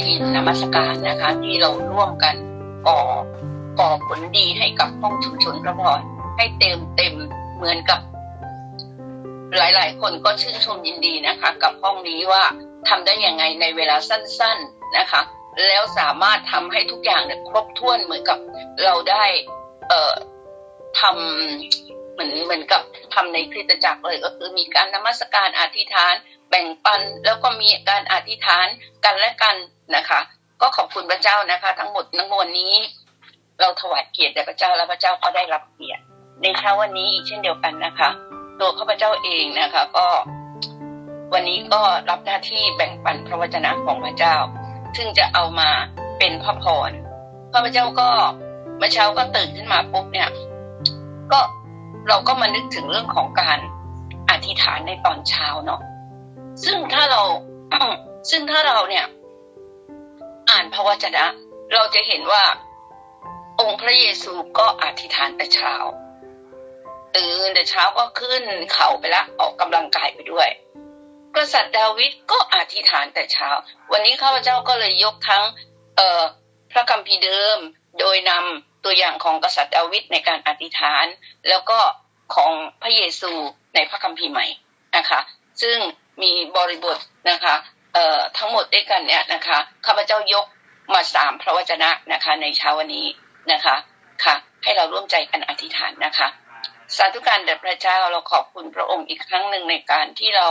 ทีมนมัสการนะคะ ที่เราร่วมกันก่อก่อผลดีให้กับห้องชุมชนพระพรให้เต็มเต็มเหมือนกับ หลาย ๆ คนก็ชื่นชมยินดีนะคะ กับห้องนี้ว่าทำได้ยังไงในเวลาสั้น ๆนะคะ แล้วสามารถทำให้ทุกอย่างเนี่ยครบถ้วนเหมือนกับเราได้ เอ่อทำเหมือนเหมือนกับทำในคริสตจักรเลยก็คือมีการนมัสการอธิษฐาน แบ่งปันแล้วก็มีการอธิษฐานกันและกัน นะคะ ก็ขอบคุณพระเจ้านะคะ ทั้งหมดทั้งมวลนี้ เราถวายเกียรติแด่พระเจ้าและพระเจ้าก็ได้รับเกียรติในเช้าวันนี้อีกเช่นเดียวกันนะคะ ตัวข้าพเจ้าเองนะคะ ก็ วันนี้ก็รับหน้าที่แบ่งปันพระวจนะของพระเจ้า ซึ่งจะเอามาเป็นพระพรข้าพเจ้าก็เมื่อเช้าก็ตื่นขึ้นมาปุ๊บเนี่ย ก็เราก็มานึกถึงเรื่องของการอธิษฐานในตอนเช้าเนาะซึ่งถ้าเราซึ่งถ้าเราเนี่ย อ่านพระวจนะ เราจะเห็นว่า องค์พระเยซูก็อธิษฐานแต่เช้าตื่นแต่เช้าก็ขึ้นเขาไปละออกกำลังกายไปด้วย กษัตริย์ดาวิดก็อธิษฐานแต่เช้า วันนี้ข้าพเจ้าก็เลยยกทั้ง เอ่อพระคัมภีร์เดิม โดยนำตัวอย่างของกษัตริย์ดาวิดในการอธิษฐาน แล้วก็ของพระเยซูในพระคัมภีร์ใหม่นะคะ ซึ่งมีบริบทนะคะ เอ่อทั้งหมดด้วยกันเนี่ยนะคะข้าพเจ้ายกมาสามพระวจนะนะคะ ในเช้าวันนี้นะคะค่ะ ให้เราร่วมใจกันอธิษฐานนะคะ สาธุการแด่พระเจ้าเราขอบคุณพระองค์อีกครั้งหนึ่งในการที่เรา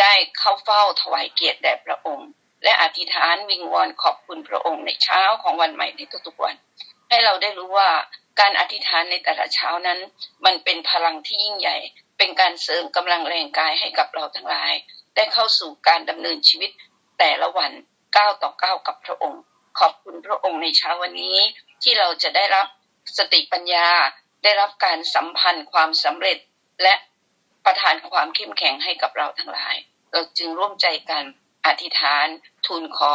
ได้เข้าเฝ้าถวายเกียรติแด่พระองค์ และอธิษฐานวิงวอนขอบคุณพระองค์ในเช้าของวันใหม่ในทุกๆวัน ให้เราได้รู้ว่าการอธิษฐานในแต่ละเช้านั้น มันเป็นพลังที่ยิ่งใหญ่ เป็นการเสริมกำลังแรงกายให้กับเราทั้งหลาย ได้เข้าสู่การดำเนินชีวิตแต่ละวันก้าวต่อก้าวกับพระองค์ ขอบคุณพระองค์ในเช้าวันนี้ ที่เราจะได้รับสติปัญญา ได้รับการสัมพันธ์ความสำเร็จและประทานความเข้มแข็งให้กับเราทั้งหลาย เราจึงร่วมใจกันอธิษฐานทูลขอ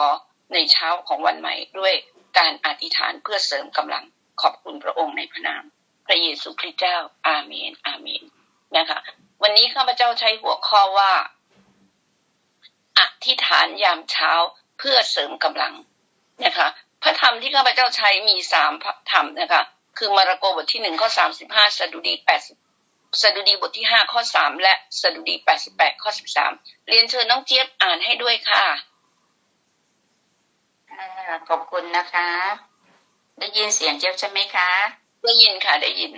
ในเช้าของวันใหม่ด้วยการอธิษฐานเพื่อเสริมกำลังขอบคุณพระองค์ในพระนาม พระเยซูคริสต์เจ้า อาเมน อาเมน นะคะวันนี้ข้าพเจ้าใช้หัวข้อว่าอธิษฐานยามเช้าเพื่อเสริมกำลังนะคะ พระธรรมที่ข้าพเจ้าใช้มีสามพระธรรมนะคะ คือมาระโกบทที่หนึ่งข้อสามสิบห้าสดุดีแปดสิบสดุดีบทที่ห้าข้อสามและสดุดีแปดสิบแปดข้อสิบสามเรียนเชิญน้องเจี๊ยบอ่านให้ด้วยค่ะค่ะขอบคุณนะคะ ได้ยินเสียงเจี๊ยบใช่ไหมคะ ได้ยินค่ะได้ยิน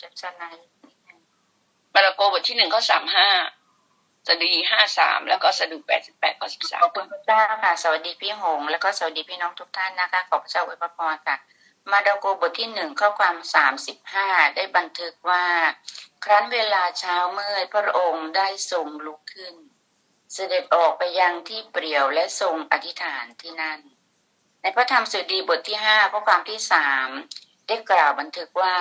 จี๊ยบสนิดนึงมาระโกบทที่หนึ่งข้อสามห้าสดีห้าสามแล้วก็สดุดีแปดสิบแปดข้อสิบสามขอบคุณพระเจ้าค่ะ สวัสดีพี่หง แล้วก็สวัสดีพี่น้องทุกท่านนะคะขอบพระเจ้าอวยพรค่ะ มาดาโกบทที่หนึ่งข้อความสามสิบห้าได้บันทึกว่า ครั้นเวลาเช้าเมืดพระองค์ได้ทรงลุกขึ้น เสด็จออกไปยังที่เปลี่ยวและทรงอธิษฐานที่นั่น ในพระธรรมสดีบทที่ห้าข้อความที่สามได้กล่าวบันทึกว่า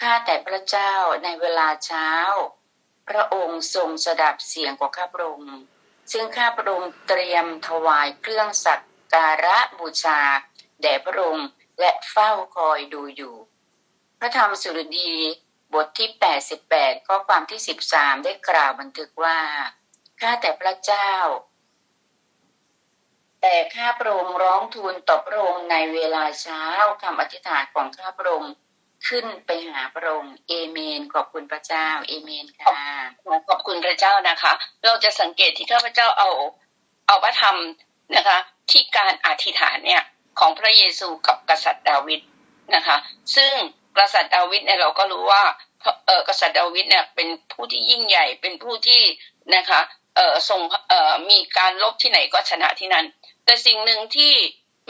ข้าแต่พระเจ้าในเวลาเช้า พระองค์ทรงสดับเสียงของข้าพระองค์ ซึ่งข้าพระองค์เตรียมถวายเครื่องสักการะบูชา แด่พระองค์และเฝ้าคอยดูอยู่ พระธรรมสุรดีบทที่ 88 ข้อความที่ 13 ได้กล่าวบันทึกว่า ข้าแต่พระเจ้า แต่ข้าพระองค์ร้องทูลต่อพระองค์ในเวลาเช้าคำอธิษฐานของข้าพระองค์ ขึ้นไปหาพระองค์เอเมน ขอบคุณพระเจ้า เอเมนค่ะขอบคุณพระเจ้านะคะ เราจะสังเกตที่ข้าพเจ้าเอาเอาพระธรรมนะคะ ที่การอธิษฐานเนี่ยของพระเยซูกับกษัตริย์ดาวิดนะคะ ซึ่งกษัตริย์ดาวิดเนี่ยเราก็รู้ว่าเออกษัตริย์ดาวิดเนี่ยเป็นผู้ที่ยิ่งใหญ่เป็นผู้ที่นะคะเออทรงเออมีการลบที่ไหนก็ชนะที่นั่นแต่สิ่งหนึ่งที่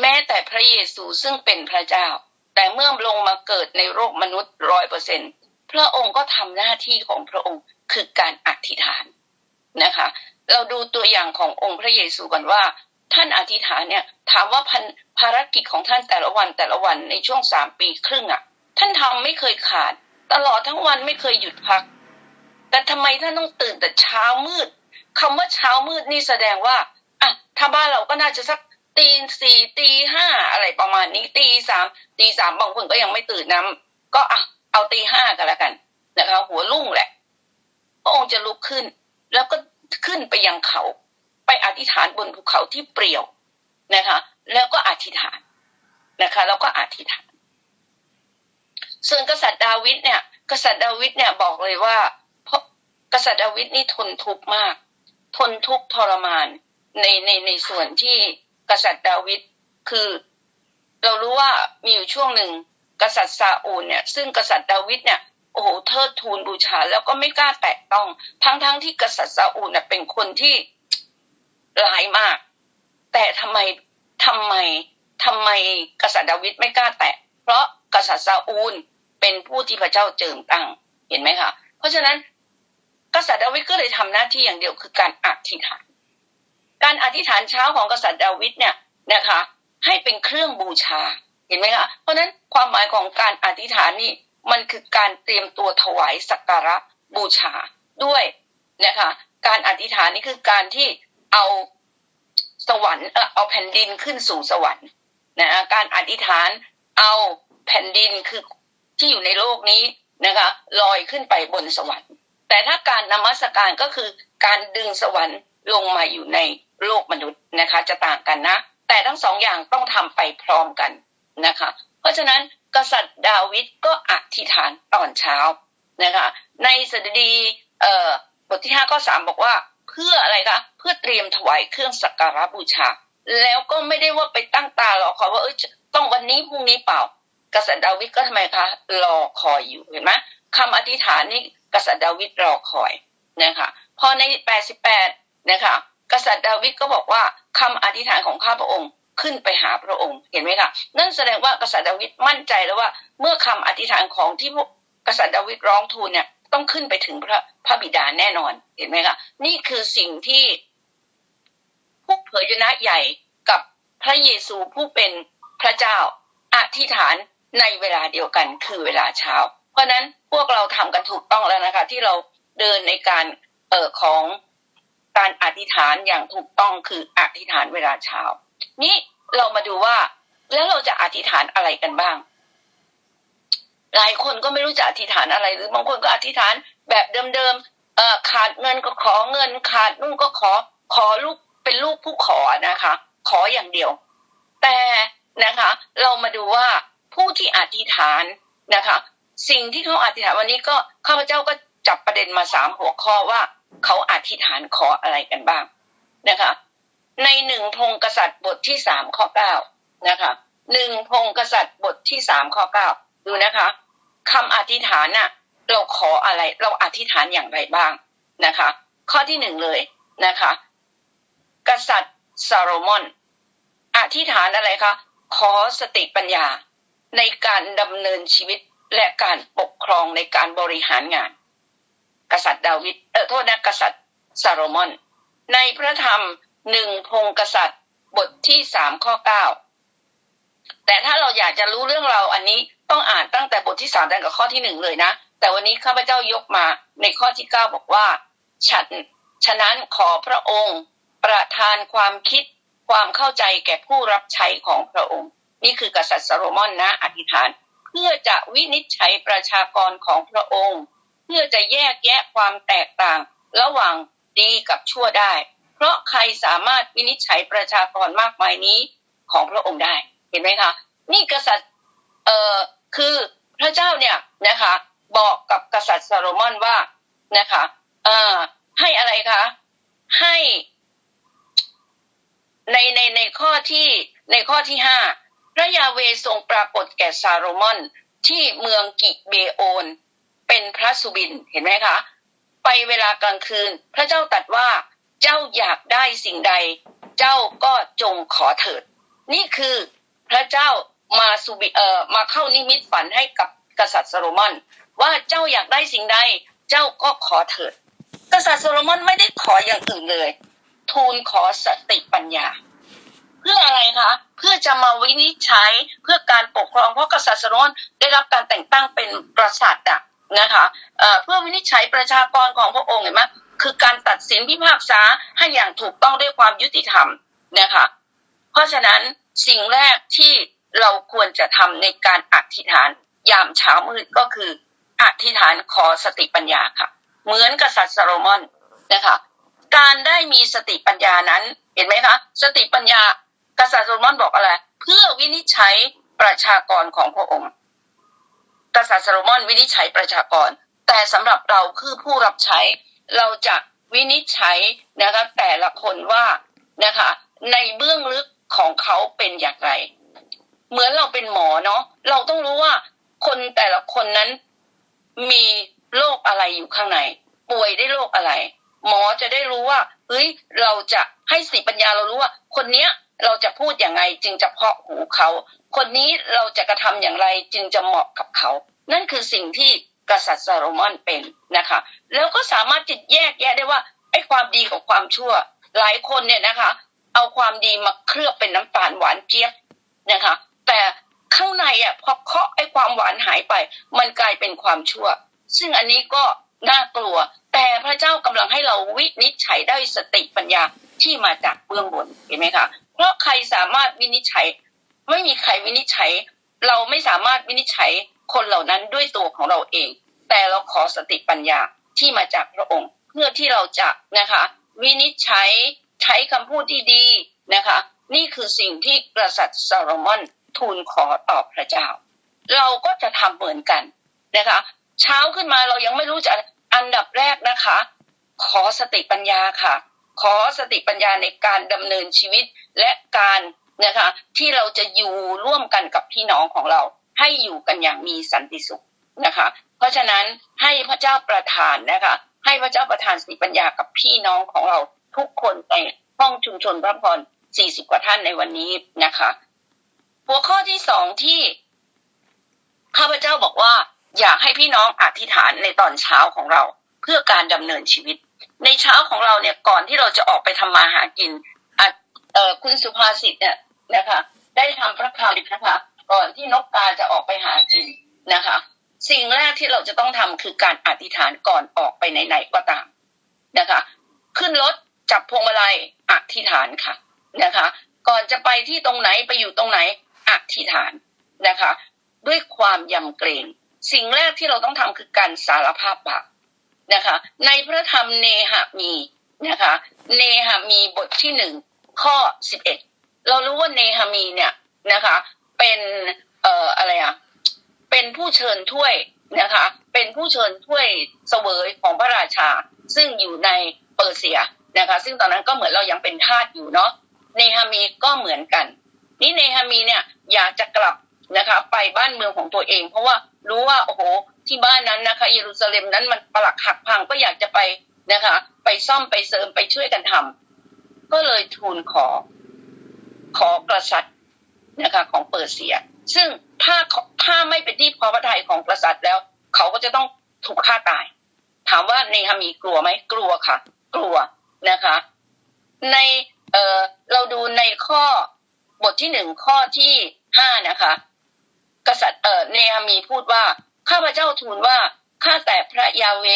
แม้แต่พระเยซูซึ่งเป็นพระเจ้า แต่เมื่อลงมาเกิดในโลกมนุษย์ร้อยเปอร์เซ็นพระองค์ก็ทำหน้าที่ของพระองค์คือการอธิษฐานนะคะ เราดูตัวอย่างขององค์พระเยซูก่อนว่า ท่านอธิษฐานเนี่ยถามว่าภารกิจของท่านแต่ละวันแต่ละวันในช่วงสามปีครึ่งอะ่ะ ท่านทำไม่เคยขาด ตลอดทั้งวันไม่เคยหยุดพัก แต่ทำไมท่านต้องตื่นแต่เช้ามืดคำว่าเช้ามืดนี่แสดงว่าอะถ้าบ้านเราก็น่าจะสัก ตีสี่ตีห้าอะไรประมาณนี้ตีสามตีสามบางคนก็ยังไม่ตื่นนะก็อะเอาตีห้ากันแล้วกันนะคะหัวรุ่งแหละ พระองค์จะลุกขึ้น แล้วก็ขึ้นไปยังเขา ไปอธิษฐานบนภูเขาที่เปลี่ยวนะคะ แล้วก็อธิษฐานนะคะ แล้วก็อธิษฐาน ส่วนกษัตริย์ดาวิดเนี่ย กษัตริย์ดาวิดเนี่ยบอกเลยว่า เพราะกษัตริย์ดาวิดนี่ทนทุกข์มาก ทนทุกข์ทรมานในในในส่วนที่ ษัตริย์ดาวิดคือ เรารู้ว่ามีอยู่ช่วงหนึ่งกษัตริย์ซาอูลเนี่ย ซึ่งกษัตริย์ดาวิดเนี่ยโอ้โหเทิดทูนบูชา แล้วก็ไม่กล้าแตะต้อง ทั้งทั้งที่กษัตริย์ซาอูลเนี่ยเป็นคนที่ร้ายมาก แต่ทำไมทำไมทำไมกษัตริย์ดาวิดไม่กล้าแตะ เพราะกษัตริย์ซาอูลเป็นผู้ที่พระเจ้าเจิมตั้งเห็นไหมคะเพราะฉะนั้นกษัตริย์ดาวิดก็เลยทำหน้าที่อย่างเดียวคือการอธิษฐาน การอธิษฐานเช้าของกษัตริย์ดาวิดเนี่ยนะคะ ให้เป็นเครื่องบูชาเห็นไหมคะเพราะฉะนั้นความหมายของการอธิษฐานนี่มันคือการเตรียมตัวถวายสักการะบูชาด้วยนะคะการอธิษฐานนี่คือการที่เอาสวรรค์เออเอาแผ่นดินขึ้นสู่สวรรค์นะการอธิษฐานเอาแผ่นดินคือที่อยู่ในโลกนี้นะคะลอยขึ้นไปบนสวรรค์ แต่ถ้าการนมัสการก็คือการดึงสวรรค์ลงมาอยู่ใน โลกมนุษย์นะคะจะต่างกันนะ แต่ทั้งสองอย่างต้องทำไปพร้อมกันนะคะ เพราะฉะนั้นกษัตริย์ดาวิดก็อธิษฐานตอนเช้านะคะในสดุดีเอ่อบทที่ห้าข้อสามบอกว่าเพื่ออะไรคะเพื่อเตรียมถวายเครื่องสักการะบูชา แล้วก็ไม่ได้ว่าไปตั้งตารอคอยว่าเออต้องวันนี้พรุ่งนี้เปล่า กษัตริย์ดาวิดก็ทำไมคะรอคอยอยู่เห็นไหมคำอธิษฐานนี่กษัตริย์ดาวิดรอคอยนะคะพอในแปดสิบแปดนะคะ กษัตริย์ดาวิดก็บอกว่าคำอธิษฐานของข้าพระองค์ขึ้นไปหาพระองค์เห็นไหมคะนั่นแสดงว่ากษัตริย์ดาวิดมั่นใจแล้วว่า เมื่อคำอธิษฐานของที่กกษัตริย์ดาวิดร้องทูลเนี่ยต้องขึ้นไปถึงพระพระบิดาแน่นอนเห็นไหมคะนี่คือสิ่งที่ผู้เผยชนะใหญ่กับพระเยซูผู้เป็นพระเจ้าอธิษฐานในเวลาเดียวกันคือเวลาเช้า เพราะนั้นพวกเราทำกันถูกต้องแล้วนะคะ ที่เราเดินในการเอ่อของ การอธิษฐานอย่างถูกต้องคืออธิษฐานเวลาเช้า นี่เรามาดูว่าแล้วเราจะอธิษฐานอะไรกันบ้าง หลายคนก็ไม่รู้จะอธิษฐานอะไร หรือบางคนก็อธิษฐานแบบเดิมๆเอ่อขาดเงินก็ขอเงิน ขาดนู่นก็ขอขอลูกเป็นลูกผู้ขอนะคะ ขออย่างเดียว แต่นะคะ เรามาดูว่าผู้ที่อธิษฐานนะคะ สิ่งที่เขาอธิษฐานวันนี้ก็ข้าพเจ้าก็จับประเด็นมาสามหัวข้อว่า เขาอธิษฐานขออะไรกันบ้างนะคะ ในหนึ่งพงกษัตริย์บทที่สามข้อเก้านะคะหนึ่งพงกษัตริย์บทที่สามข้อเก้าดูนะคะคำอธิษฐานน่ะ เราขออะไรเราอธิษฐานอย่างไรบ้างนะคะ ข้อที่หนึ่งเลยนะคะ กษัตริย์ซาโลมอนอธิษฐานอะไรคะขอสติปัญญาในการดำเนินชีวิตและการปกครองในการบริหารงาน กษัตริย์ดาวิดเออโทษนะกษัตริย์ซาโลมอน ในพระธรรมหนึ่งพงกษัตริย์บทที่สามข้อเก้าแต่ถ้าเราอยากจะรู้เรื่องเราอันนี้ต้องอ่านตั้งแต่บทที่สามตั้งแต่ข้อที่หนึ่งเลยนะ แต่วันนี้ข้าพเจ้ายกมาในข้อที่เก้าบอกว่า ฉันฉะนั้นขอพระองค์ประทานความคิดความเข้าใจแก่ผู้รับใช้ของพระองค์ นี่คือกษัตริย์ซาโลมอนนะอธิษฐาน เพื่อจะวินิจฉัยประชากรของพระองค์ เพื่อจะแยกแยะความแตกต่าง ระหว่างดีกับชั่วได้ เพราะใครสามารถวินิจฉัยประชากรมากมายนี้ของพระองค์ได้เห็นไหมคะ นี่กษัตริย์เอ่อคือพระเจ้าเนี่ยนะคะ บอกกับกษัตริย์ซาโลมอนว่านะคะเอ่อให้อะไรคะให้ในในในข้อที่ในข้อที่ห้าพระยาเวทรงปรากฏแก่ซาโลมอนที่เมืองกิเบโอน เป็นพระสุบินเห็นไหมคะ ไปเวลากลางคืน พระเจ้าตรัสว่าเจ้าอยากได้สิ่งใด เจ้าก็จงขอเถิด นี่คือพระเจ้ามาสุบิเอ่อมาเข้านิมิตฝันให้กับกษัตริย์โซโลมอน ว่าเจ้าอยากได้สิ่งใด เจ้าก็ขอเถิด กษัตริย์โซโลมอนไม่ได้ขออย่างอื่นเลย ทูลขอสติปัญญา เพื่ออะไรคะเพื่อจะมาวินิจฉัยเพื่อการปกครองเพราะกษัตริย์โซโลมอนได้รับการแต่งตั้งเป็นกษัตริย์อะ นะคะเพื่อวินิจฉัยประชากรของพระองค์เห็นไหมคือการตัดสินพิพากษาให้อย่างถูกต้องด้วยความยุติธรรมนะคะ เพราะฉะนั้นสิ่งแรกที่เราควรจะทำในการอธิษฐานยามเช้ามืดก็คืออธิษฐานขอสติปัญญาค่ะ เหมือนกษัตริย์ซาโลมอนนะคะการได้มีสติปัญญานั้นเห็นไหมคะ สติปัญญากษัตริย์โซโลมอนบอกอะไร เพื่อวินิจฉัยประชากรของพระองค์ กษัตริย์โซโลมอนวินิจฉัยประชากร แต่สำหรับเราคือผู้รับใช้เราจะวินิจฉัยนะคะแต่ละคนว่านะคะในเบื้องลึกของเขาเป็นอย่างไร เหมือนเราเป็นหมอเนาะเราต้องรู้ว่าคนแต่ละคนนั้นมีโรคอะไรอยู่ข้างใน ป่วยได้โรคอะไร หมอจะได้รู้ว่าเฮ้ยเราจะให้สติปัญญาเรารู้ว่า คนเนี้ย เราจะพูดอย่างไรจึงจะเพาะหูเขา คนนี้เราจะกระทำอย่างไรจึงจะเหมาะกับเขา นั่นคือสิ่งที่กษัตริย์ซาโลมอนเป็นนะคะ แล้วก็สามารถจิตแยกแยะได้ว่าไอ้ความดีกับความชั่ว หลายคนเนี่ยนะคะ เอาความดีมาเคลือบเป็นน้ำตาลหวานเจี๊ยบนะคะ แต่ข้างในอะพอเคาะไอ้ความหวานหายไป มันกลายเป็นความชั่ว ซึ่งอันนี้ก็น่ากลัว แต่พระเจ้ากำลังให้เราวินิจฉัยได้สติปัญญาที่มาจากเบื้องบนเห็นไหมคะ เพราะใครสามารถวินิจฉัย ไม่มีใครวินิจฉัย เราไม่สามารถวินิจฉัยคนเหล่านั้นด้วยตัวของเราเอง แต่เราขอสติปัญญาที่มาจากพระองค์ เพื่อที่เราจะนะคะ วินิจฉัยใช้คำพูดที่ดีนะคะ นี่คือสิ่งที่กษัตริย์ซาโลมอนทูลขอตอบพระเจ้า เราก็จะทำเหมือนกันนะคะ เช้าขึ้นมาเรายังไม่รู้จะอันดับแรกนะคะ ขอสติปัญญาค่ะ ขอสติปัญญาในการดำเนินชีวิตและการนะคะที่เราจะอยู่ร่วมกันกับพี่น้องของเรา ให้อยู่กันอย่างมีสันติสุขนะคะ เพราะฉะนั้นให้พระเจ้าประทานนะคะ ให้พระเจ้าประทานสติปัญญากับพี่น้องของเราทุกคนในห้องชุมชนพระพร 40 กว่าท่านในวันนี้นะคะ หัวข้อที่สองที่ข้าพเจ้าบอกว่า อยากให้พี่น้องอธิษฐานในตอนเช้าของเรา เพื่อการดำเนินชีวิต ในเช้าของเราเนี่ยก่อนที่เราจะออกไปทำมาหากินอะเอ่อคุณสุภาษิตเนี่ยนะคะ ได้ทำพระคำนะคะ ก่อนที่นกกาจะออกไปหากินนะคะ สิ่งแรกที่เราจะต้องทำคือการอธิษฐานก่อนออกไปไหนๆก็ตามนะคะ ขึ้นรถจับพวงมาลัยอธิษฐานค่ะนะคะ ก่อนจะไปที่ตรงไหนไปอยู่ตรงไหนอธิษฐานนะคะ ด้วยความยำเกรง สิ่งแรกที่เราต้องทำคือการสารภาพบาป นะคะ ในพระธรรมเนหะมีนะคะ เนหะมีบทที่หนึ่งข้อสิบเอ็ดเรารู้ว่าเนหะมีเนี่ยนะคะ เป็นเอ่ออะไรอะเป็นผู้เชิญถ้วยนะคะ เป็นผู้เชิญถ้วยเสวยของพระราชา ซึ่งอยู่ในเปอร์เซียนะคะ ซึ่งตอนนั้นก็เหมือนเรายังเป็นทาสอยู่เนาะเนหามีก็เหมือนกัน นี่เนหามีเนี่ยอยากจะกลับนะคะ ไปบ้านเมืองของตัวเอง เพราะว่ารู้ว่าโอ้โห ที่บ้านนั้นนะคะเยรูซาเล็มนั้นมันปลักหักพังก็อยากจะไปนะคะ ไปซ่อมไปเสริมไปช่วยกันทำก็เลยทูลขอ ขอกษัตริย์นะคะ ของเปอร์เซีย ซึ่งถ้าถ้าไม่เป็นที่พอพระทัยของกษัตริย์แล้ว เขาก็จะต้องถูกฆ่าตาย ถามว่าเนหามีกลัวไหมกลัวค่ะ กลัวนะคะ ในเออเราดูในข้อบทที่หนึ่งข้อที่ห้านะคะ กษัตริย์เออเนหามีพูดว่า ข้าพเจ้าทูลว่าข้าแต่พระยาเว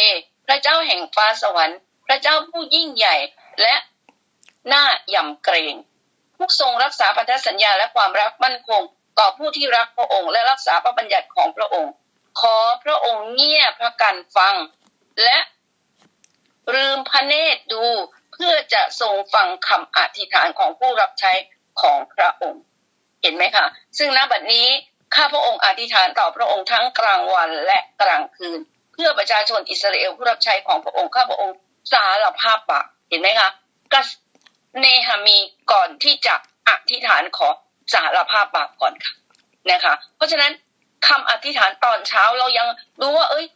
พระเจ้าแห่งฟ้าสวรรค์ พระเจ้าผู้ยิ่งใหญ่และหน่ายำเกรงผู้ทรงรักษาพันธสัญญาและความรักมั่นคง ต่อผู้ที่รักพระองค์และรักษาพระบัญญัติของพระองค์ ขอพระองค์เงี่ยพระกันฟัง และลืมพระเนตรดูเพื่อจะทรงฟังคำอธิษฐานของผู้รับใช้ของพระองค์ เห็นไหมคะ ซึ่งณบัดนี้ ข้าพระองค์อธิษฐานต่อพระองค์ทั้งกลางวันและกลางคืน เพื่อประชาชนอิสราเอลผู้รับใช้ของพระองค์ข้าพระองค์สารภาพบาปเห็นไหมคะกัสเนหามีก่อนที่จะอธิษฐานขอสารภาพบาปก่อนค่ะนะคะ เพราะฉะนั้นคำอธิษฐานตอนเช้าเรายังรู้ว่า เอ้ย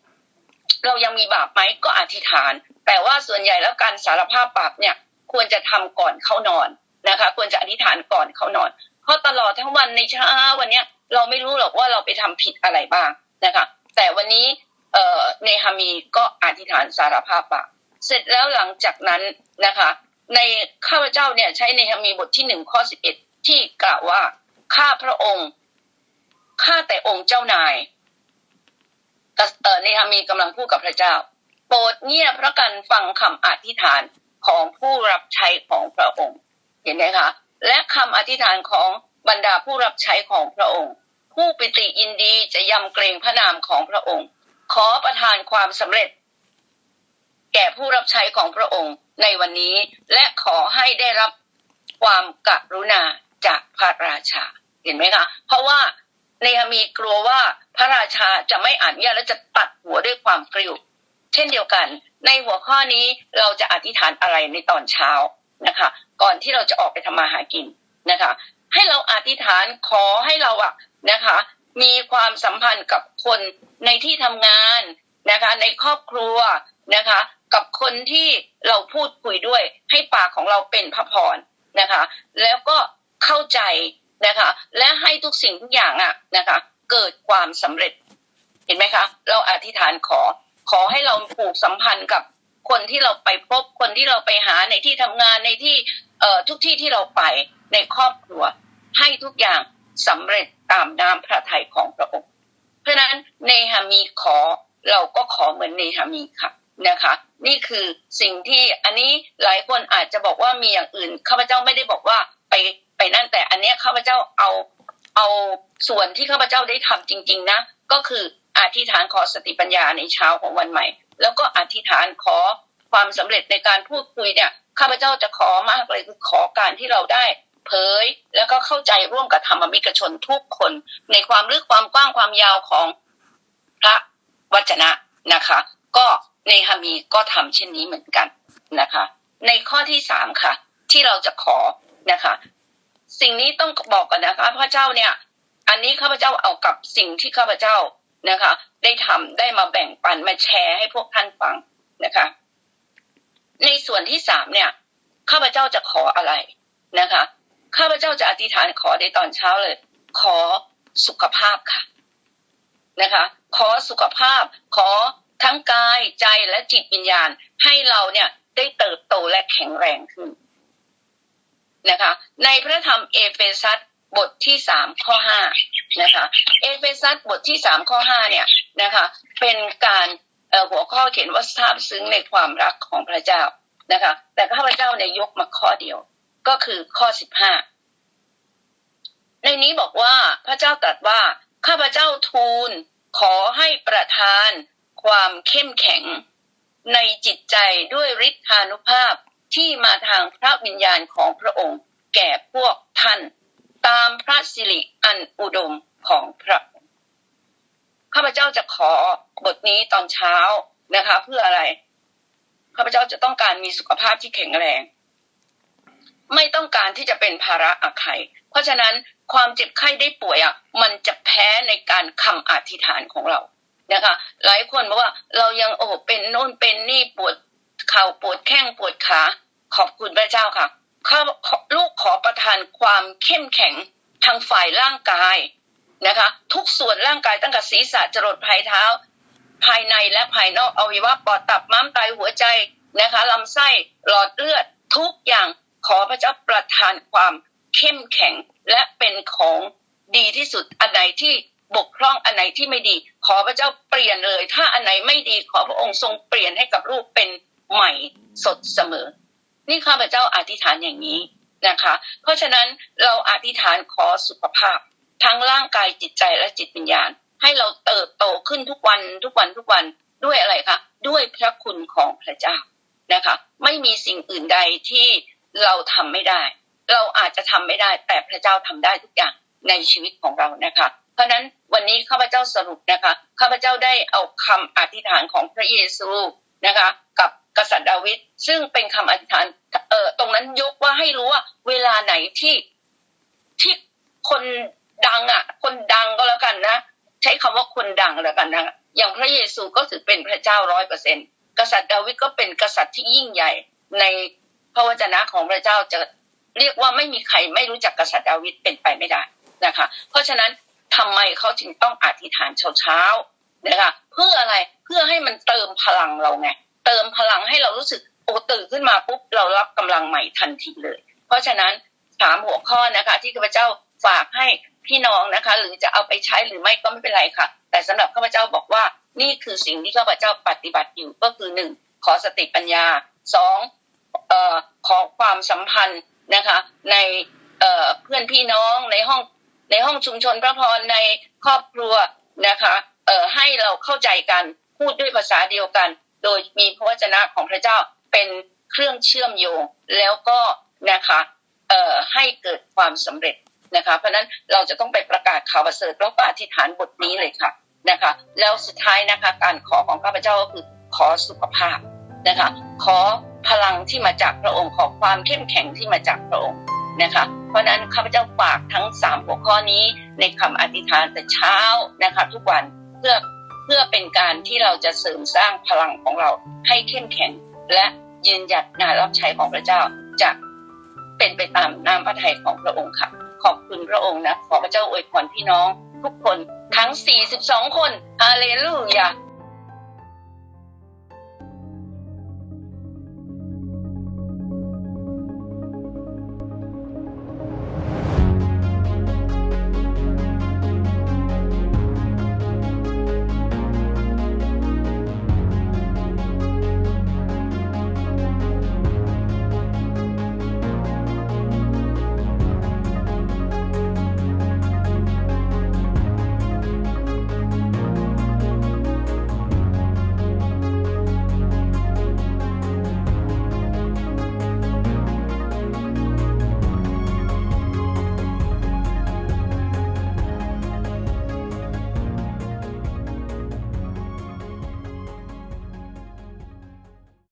เรายังมีบาปไหมก็อธิษฐาน แต่ว่าส่วนใหญ่แล้วการสารภาพบาปเนี่ย ควรจะทำก่อนเข้านอนนะคะ ควรจะอธิษฐานก่อนเข้านอน เพราะตลอดทั้งวันในเช้าวันเนี้ย เราไม่รู้หรอกว่าเราไปทำผิดอะไรบ้างนะคะ แต่วันนี้เอ่อเนหามีก็อธิษฐานสารภาพบาปเสร็จแล้วหลังจากนั้นนะคะ ในข้าพเจ้าเนี่ยใช้เนหามีบทที่หนึ่งข้อสิบเอ็ดที่กล่าวว่าข้าพระองค์ข้าแต่องค์เจ้านายเออเนหามีกำลังพูดกับพระเจ้า โปรดเงียบพระกันฟังคำอธิษฐานของผู้รับใช้ของพระองค์ เห็นไหมคะ และคำอธิษฐานของบรรดาผู้รับใช้ของพระองค์ ผู้ปิติยินดีจะยำเกรงพระนามของพระองค์ ขอประทานความสำเร็จ แก่ผู้รับใช้ของพระองค์ในวันนี้และขอให้ได้รับความกรุณาจากพระราชา เห็นไหมคะ เพราะว่าเนหะมีกลัวว่าพระราชาจะไม่อนุญาตและจะตัดหัวด้วยความกริ้วเช่นเดียวกัน ในหัวข้อนี้เราจะอธิษฐานอะไรในตอนเช้านะคะ ก่อนที่เราจะออกไปทำมาหากินนะคะ ให้เราอธิษฐานขอให้เราอะ นะคะ มีความสัมพันธ์กับคนในที่ทำงานนะคะ ในครอบครัวนะคะ กับคนที่เราพูดคุยด้วย ให้ปากของเราเป็นพระพรนะคะ แล้วก็เข้าใจนะคะ และให้ทุกสิ่งทุกอย่างอะนะคะ เกิดความสำเร็จเห็นไหมคะ เราอธิษฐานขอขอให้เราผูกสัมพันธ์กับคนที่เราไปพบคนที่เราไปหาในที่ทำงานในที่เอ่อทุกที่ที่เราไปในครอบครัว ให้ทุกอย่าง สำเร็จตามน้ำพระทัยของพระองค์ เพราะนั้นเนหามีขอเราก็ขอเหมือนเนหามีค่ะนะคะ นี่คือสิ่งที่อันนี้หลายคนอาจจะบอกว่ามีอย่างอื่นข้าพเจ้าไม่ได้บอกว่าไปไปนั่นแต่อันนี้ข้าพเจ้าเอาเอาส่วนที่ข้าพเจ้าได้ทำจริง ๆนะก็คืออธิษฐานขอสติปัญญาในเช้าของวันใหม่ แล้วก็อธิษฐานขอความสำเร็จในการพูดคุยเนี่ยข้าพเจ้าจะขอมากเลยคือขอการที่เราได้ เผย แล้วก็เข้าใจร่วมกับธรรมมิกชนทุกคน ในความลึกความกว้างความยาวของพระวจนะนะคะ ก็ในฮามีก็ทำเช่นนี้เหมือนกันนะคะ ในข้อที่สามค่ะ ที่เราจะขอนะคะ สิ่งนี้ต้องบอกกันนะคะพระเจ้าเนี่ย อันนี้ข้าพเจ้าเอากับสิ่งที่ข้าพเจ้านะคะ ได้ทำได้มาแบ่งปันมาแชร์ให้พวกท่านฟังนะคะ ในส่วนที่สามเนี่ยข้าพเจ้าจะขออะไรนะคะ ข้าพเจ้าจะอธิษฐานขอในตอนเช้าเลย ขอสุขภาพค่ะนะคะ ขอสุขภาพ ขอทั้งกายใจและจิตวิญญาณ ให้เราเนี่ยได้เติบโตและแข็งแรงขึ้นนะคะ ในพระธรรมเอเฟซัสบทที่สามข้อห้านะคะ เอเฟซัสบทที่สามข้อห้าเนี่ยนะคะ เป็นการหัวข้อเขียนว่าทราบซึ้งในความรักของพระเจ้านะคะ แต่ข้าพเจ้าเนี่ยยกมาข้อเดียว ก็คือข้อสิบห้าในนี้บอกว่าพระเจ้าตรัสว่าข้าพเจ้าทูลขอให้ประทานความเข้มแข็ง ในจิตใจด้วยฤทธานุภาพที่มาทางพระวิญญาณของพระองค์ แก่พวกท่าน ตามพระสิริอันอุดมของพระองค์ข้าพเจ้าจะขอบทนี้ตอนเช้านะคะ เพื่ออะไรข้าพเจ้าจะต้องการมีสุขภาพที่แข็งแรง ไม่ต้องการที่จะเป็นภาระอาใครเพราะฉะนั้นความเจ็บไข้ได้ป่วยอะมันจะแพ้ในการคำอธิษฐานของเรานะคะหลายคนบอกว่าเรายังโอ้เป็นโน่นเป็นนี่ปวดเข่าปวดแข้งปวดขาขอบคุณพระเจ้าค่ะข้าลูกขอประทานความเข้มแข็งทางฝ่ายร่างกายนะคะ ทุกส่วนร่างกายตั้งแต่ศีรษะจรดปลายเท้า ภายในและภายนอกอวัยวะปอดตับม้ามไตหัวใจนะคะลำไส้หลอดเลือดทุกอย่าง ขอพระเจ้าประทานความเข้มแข็งและเป็นของดีที่สุดอันไหนที่บกพร่องอันไหนที่ไม่ดี ขอพระเจ้าเปลี่ยนเลย ถ้าอันไหนไม่ดีขอพระองค์ทรงเปลี่ยนให้กับลูกเป็นใหม่สดเสมอ นี่ข้าพเจ้าอธิษฐานอย่างนี้นะคะ เพราะฉะนั้นเราอธิษฐานขอสุขภาพ ทั้งร่างกายจิตใจและจิตวิญญาณ ให้เราเติบโตขึ้นทุกวันทุกวันทุกวันด้วยอะไรคะด้วยพระคุณของพระเจ้านะคะ ไม่มีสิ่งอื่นใดที่ เราทำไม่ได้ เราอาจจะทำไม่ได้ แต่พระเจ้าทำได้ทุกอย่างในชีวิตของเรานะคะ เพราะนั้นวันนี้ข้าพเจ้าสรุปนะคะข้าพเจ้าได้เอาคำอธิษฐานของพระเยซูนะคะ กับกษัตริย์ดาวิดซึ่งเป็นคำอธิษฐานเอ่อตรงนั้นยกว่าให้รู้ว่าเวลาไหนที่ที่คนดังอะ คนดังก็แล้วกันนะใช้คำว่าคนดังแล้วกันนะอย่างพระเยซูก็ถือเป็นพระเจ้าร้อยเปอร์เซ็นกษัตริย์ดาวิดก็เป็นกษัตริย์ที่ยิ่งใหญ่ใน พระวจนะของพระเจ้าจะเรียกว่าไม่มีใครไม่รู้จักกษัตริย์ดาวิดเป็นไปไม่ได้นะคะ เพราะฉะนั้นทำไมเขาจึงต้องอธิษฐานเช้าๆนะคะเพื่ออะไรเพื่อให้มันเติมพลังเราไงเติมพลังให้เรารู้สึกโอตื่นขึ้นมาปุ๊บเรารับกำลังใหม่ทันทีเลย เพราะฉะนั้นสามหัวข้อนะคะ ที่ข้าพเจ้าฝากให้พี่น้องนะคะ หรือจะเอาไปใช้หรือไม่ก็ไม่เป็นไรค่ะ แต่สำหรับข้าพเจ้าบอกว่านี่คือสิ่งที่ข้าพเจ้าปฏิบัติอยู่ก็คือหนึ่งขอสติปัญญาสอง ออขอความสัมพันธ์นะคะ ในเออเพื่อนพี่น้องในห้องในห้องชุมชนพระพรในครอบครัวนะคะเออให้เราเข้าใจกันพูดด้วยภาษาเดียวกัน โดยมีพระวจนะของพระเจ้าเป็นเครื่องเชื่อมโยงแล้วก็นะคะเอ่อให้เกิดความสำเร็จนะคะ เพราะฉะนั้นเราจะต้องไปประกาศข่าวประเสริฐแล้วก็อธิษฐานบทนี้เลยค่ะนะคะ แล้วสุดท้ายนะคะการขอของข้าพเจ้าก็คือขอสุขภาพนะคะ ขอ พลังที่มาจากพระองค์ขอความเข้มแข็งที่มาจากพระองค์นะคะ เพราะนั้นข้าพเจ้าฝากทั้งสามหัวข้อนี้ในคำอธิษฐานแต่เช้านะคะทุกวันเพื่อเพื่อเป็นการที่เราจะเสริมสร้างพลังของเราให้เข้มแข็ง และยืนหยัดงานรับใช้ของพระเจ้าจะเป็นไปตามน้ำพระทัยของพระองค์ค่ะ ขอบคุณพระองค์นะขอพระเจ้าอวยพรพี่น้องทุกคนทั้ง 42 คนฮาเลลูยา